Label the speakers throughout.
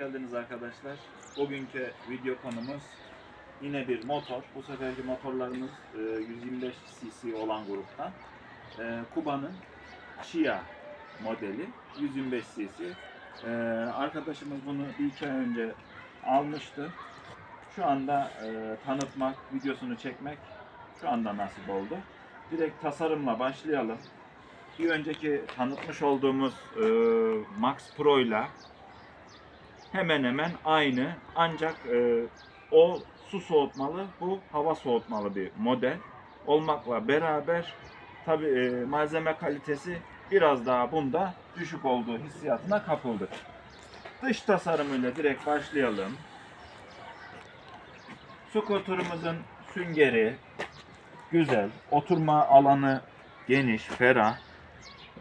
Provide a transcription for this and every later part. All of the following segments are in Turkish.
Speaker 1: geldiniz arkadaşlar. Bugünkü video konumuz yine bir motor. Bu seferki motorlarımız e, 125 cc olan gruptan. E, Kuba'nın Chia modeli 125 cc. E, arkadaşımız bunu bir iki ay önce almıştı. Şu anda e, tanıtmak, videosunu çekmek şu anda nasip oldu. Direkt tasarımla başlayalım. Bir önceki tanıtmış olduğumuz e, Max Pro ile hemen hemen aynı ancak e, o su soğutmalı bu hava soğutmalı bir model olmakla beraber tabi malzeme kalitesi biraz daha bunda düşük olduğu hissiyatına kapıldık. Dış tasarımıyla direkt başlayalım. Skuterımızın süngeri güzel, oturma alanı geniş, ferah.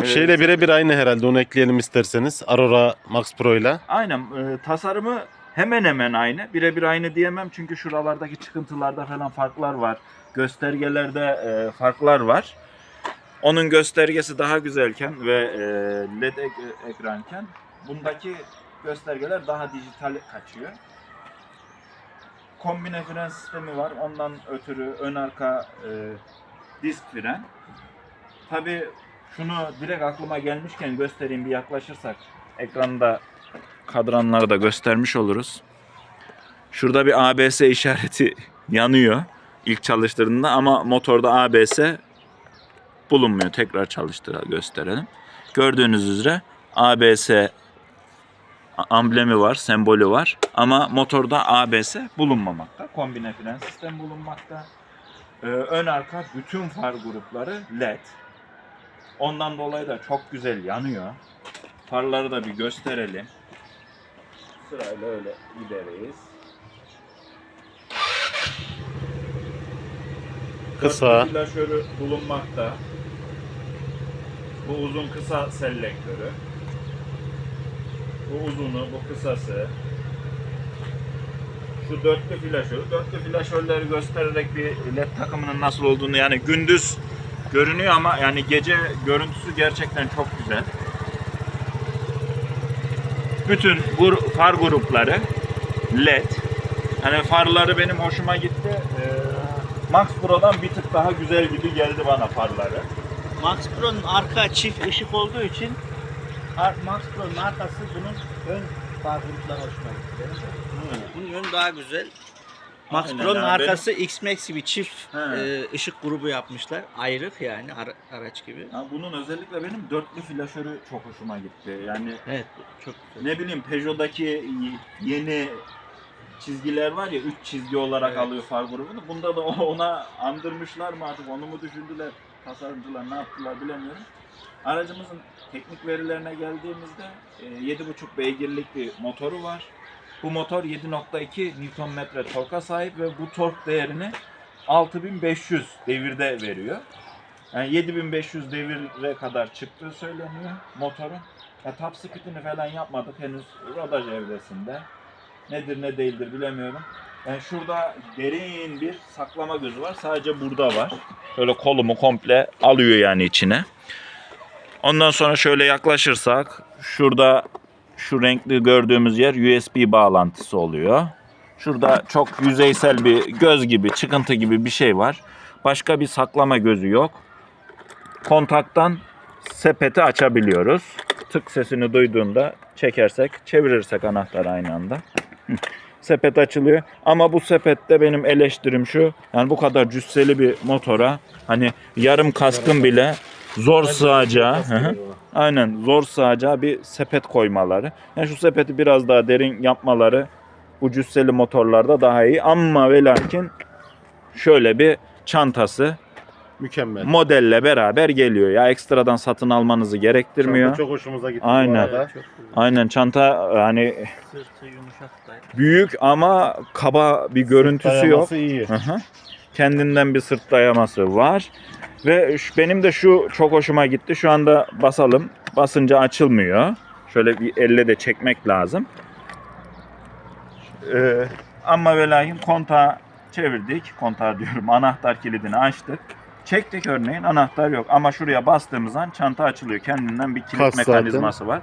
Speaker 1: Ee,
Speaker 2: Şeyle birebir aynı herhalde onu ekleyelim isterseniz. Aurora Max Pro ile.
Speaker 1: Aynen e, tasarımı hemen hemen aynı. Birebir aynı diyemem çünkü şuralardaki çıkıntılarda falan farklar var. Göstergelerde e, farklar var. Onun göstergesi daha güzelken ve e, LED ek- ekranken bundaki göstergeler daha dijital kaçıyor. Kombine fren sistemi var. Ondan ötürü ön arka e, disk fren. Tabi şunu direkt aklıma gelmişken göstereyim bir yaklaşırsak. Ekranda kadranları da göstermiş oluruz. Şurada bir ABS işareti yanıyor ilk çalıştırdığında ama motorda ABS bulunmuyor. Tekrar çalıştıra gösterelim. Gördüğünüz üzere ABS amblemi var, sembolü var ama motorda ABS bulunmamakta. Kombine fren sistem bulunmakta. Ee, ön arka bütün far grupları LED. Ondan dolayı da çok güzel yanıyor. Farları da bir gösterelim. Sırayla öyle gideriz.
Speaker 2: Kısa.
Speaker 1: Flaşörü bulunmakta. Bu uzun kısa selektörü. Bu uzunu, bu kısası. Şu dörtlü flaşörü. Dörtlü flaşörleri göstererek bir led takımının nasıl olduğunu yani gündüz görünüyor ama yani gece görüntüsü gerçekten çok güzel. Bütün far grupları led. Hani farları benim hoşuma gitti. Ee, Max Pro'dan bir tık daha güzel gibi geldi bana farları.
Speaker 3: Max Pro'nun arka çift ışık olduğu için Max Pro'nun arkası bunun ön far grupları hoşuma gitti. Bunun ön daha güzel. Max
Speaker 1: Aynen
Speaker 3: Pro'nun
Speaker 1: abi.
Speaker 3: arkası X-Max gibi çift
Speaker 1: He.
Speaker 3: e, ışık grubu yapmışlar. Ayrık yani ara- araç gibi.
Speaker 1: Ya bunun özellikle benim dörtlü flaşörü çok hoşuma gitti. Yani
Speaker 3: Evet çok güzel.
Speaker 1: ne bileyim Peugeot'daki yeni çizgiler var ya üç çizgi olarak
Speaker 3: Evet.
Speaker 1: alıyor far grubunu. Bunda da o- ona andırmışlar mı artık onu mu düşündüler tasarımcılar ne yaptılar bilemiyorum. Aracımızın teknik verilerine geldiğimizde e, 7.5 beygirlik bir motoru var. Bu motor 7.2 Nm torka sahip ve bu tork değerini 6500 devirde veriyor. Yani 7500 devire kadar çıktığı söyleniyor motorun. Ya top speed'ini falan yapmadık henüz rodaj evresinde. Nedir ne değildir bilemiyorum. Yani şurada derin bir saklama gözü var. Sadece burada var. Şöyle kolumu komple alıyor yani içine. Ondan sonra şöyle yaklaşırsak şurada şu renkli gördüğümüz yer USB bağlantısı oluyor. Şurada çok yüzeysel bir göz gibi, çıkıntı gibi bir şey var. Başka bir saklama gözü yok. Kontaktan sepeti açabiliyoruz. Tık sesini duyduğunda çekersek, çevirirsek anahtar aynı anda. Sepet açılıyor. Ama bu sepette benim eleştirim şu. Yani bu kadar cüsseli bir motora hani yarım kaskın bile zor sığacağı. Hı hı. Aynen zor sığacağı bir sepet koymaları. Yani şu sepeti biraz daha derin yapmaları bu cüsseli motorlarda daha iyi. Ama ve lakin şöyle bir çantası
Speaker 2: Mükemmel.
Speaker 1: modelle beraber geliyor. Ya ekstradan satın almanızı gerektirmiyor.
Speaker 2: Çanta Çok hoşumuza gitti
Speaker 1: Aynen.
Speaker 2: bu arada.
Speaker 1: Aynen çanta hani
Speaker 3: Sırtı yumuşak da.
Speaker 1: büyük ama kaba bir görüntüsü yok.
Speaker 2: Dayaması iyi.
Speaker 1: Hı hı. Kendinden bir sırt dayaması var. Ve benim de şu çok hoşuma gitti. Şu anda basalım. Basınca açılmıyor. Şöyle bir elle de çekmek lazım. Ee, ama ve lakin kontağı çevirdik. Kontağı diyorum. Anahtar kilidini açtık. Çektik örneğin anahtar yok ama şuraya bastığımız an çanta açılıyor. Kendinden bir kilit
Speaker 2: zaten.
Speaker 1: mekanizması var.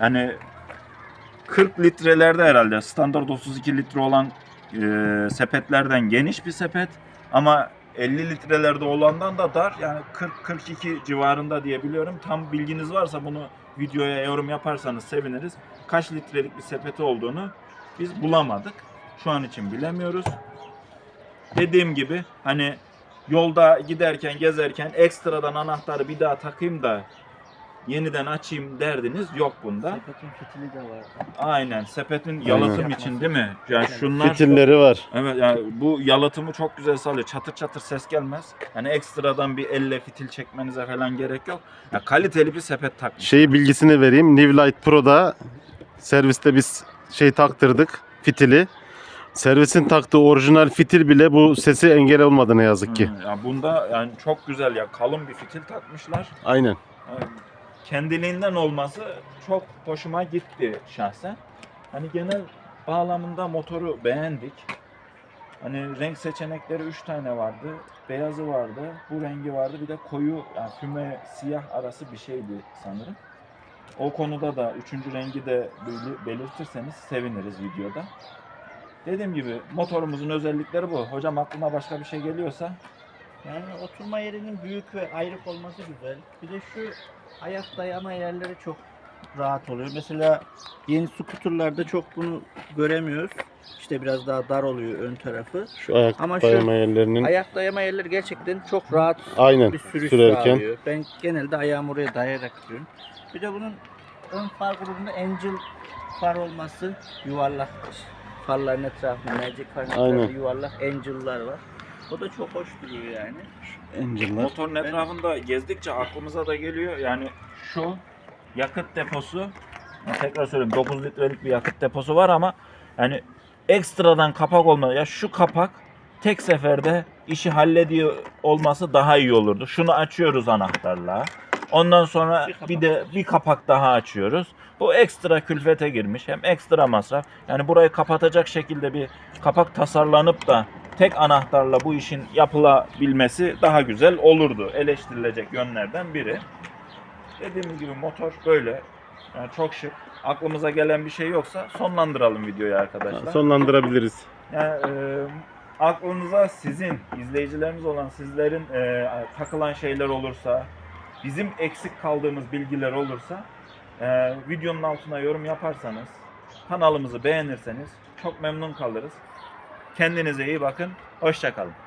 Speaker 1: Yani 40 litrelerde herhalde standart 32 litre olan e, sepetlerden geniş bir sepet ama 50 litrelerde olandan da dar yani 40-42 civarında diye biliyorum. Tam bilginiz varsa bunu videoya yorum yaparsanız seviniriz. Kaç litrelik bir sepeti olduğunu biz bulamadık. Şu an için bilemiyoruz. Dediğim gibi hani yolda giderken gezerken ekstradan anahtarı bir daha takayım da yeniden açayım derdiniz yok bunda.
Speaker 3: Sepetin fitili de var.
Speaker 1: Aynen sepetin yalıtım
Speaker 3: Aynen.
Speaker 1: için değil mi? Yani şunlar
Speaker 2: Fitilleri var.
Speaker 1: Evet yani bu yalıtımı çok güzel sağlıyor. Çatır çatır ses gelmez. Yani ekstradan bir elle fitil çekmenize falan gerek yok. Ya kaliteli bir sepet takmış.
Speaker 2: Şeyi bilgisini vereyim. New Light Pro'da serviste biz şey taktırdık. Fitili. Servisin taktığı orijinal fitil bile bu sesi engel olmadı ne yazık ki.
Speaker 1: Hı, ya bunda yani çok güzel ya kalın bir fitil takmışlar.
Speaker 2: Aynen.
Speaker 1: Yani kendiliğinden olması çok hoşuma gitti şahsen. Hani genel bağlamında motoru beğendik. Hani renk seçenekleri 3 tane vardı. Beyazı vardı, bu rengi vardı. Bir de koyu yani füme siyah arası bir şeydi sanırım. O konuda da üçüncü rengi de beli- belirtirseniz seviniriz videoda. Dediğim gibi motorumuzun özellikleri bu. Hocam aklına başka bir şey geliyorsa
Speaker 3: Yani oturma yerinin büyük ve ayrık olması güzel. Bir de şu ayak dayama yerleri çok rahat oluyor. Mesela yeni skuterlarda çok bunu göremiyoruz. İşte biraz daha dar oluyor ön tarafı.
Speaker 2: Şu ayak
Speaker 3: Ama şu
Speaker 2: dayama yerlerinin
Speaker 3: Ayak dayama yerleri gerçekten çok rahat
Speaker 2: aynen
Speaker 3: bir sürüş
Speaker 2: sürerken.
Speaker 3: sağlıyor. Ben genelde ayağımı oraya dayayarak sürüyorum. Bir de bunun ön far grubunda angel far olması yuvarlak farların etrafında mercek farın
Speaker 2: Aynen.
Speaker 3: etrafında yuvarlak angel'lar var. O da çok hoş duruyor yani.
Speaker 2: Angel'lar.
Speaker 1: Motorun etrafında gezdikçe aklımıza da geliyor. Yani şu yakıt deposu tekrar söyleyeyim 9 litrelik bir yakıt deposu var ama yani ekstradan kapak olmadı. Ya şu kapak tek seferde işi hallediyor olması daha iyi olurdu. Şunu açıyoruz anahtarla. Ondan sonra
Speaker 3: Bir
Speaker 1: bir de bir kapak daha açıyoruz. Bu ekstra külfete girmiş. Hem ekstra masraf. Yani burayı kapatacak şekilde bir kapak tasarlanıp da tek anahtarla bu işin yapılabilmesi daha güzel olurdu. Eleştirilecek yönlerden biri. Dediğim gibi motor böyle. Yani çok şık. Aklımıza gelen bir şey yoksa sonlandıralım videoyu arkadaşlar.
Speaker 2: Sonlandırabiliriz.
Speaker 1: Yani, e, aklınıza sizin, izleyicilerimiz olan sizlerin e, takılan şeyler olursa, bizim eksik kaldığımız bilgiler olursa e, videonun altına yorum yaparsanız, kanalımızı beğenirseniz çok memnun kalırız. Kendinize iyi bakın. Hoşçakalın.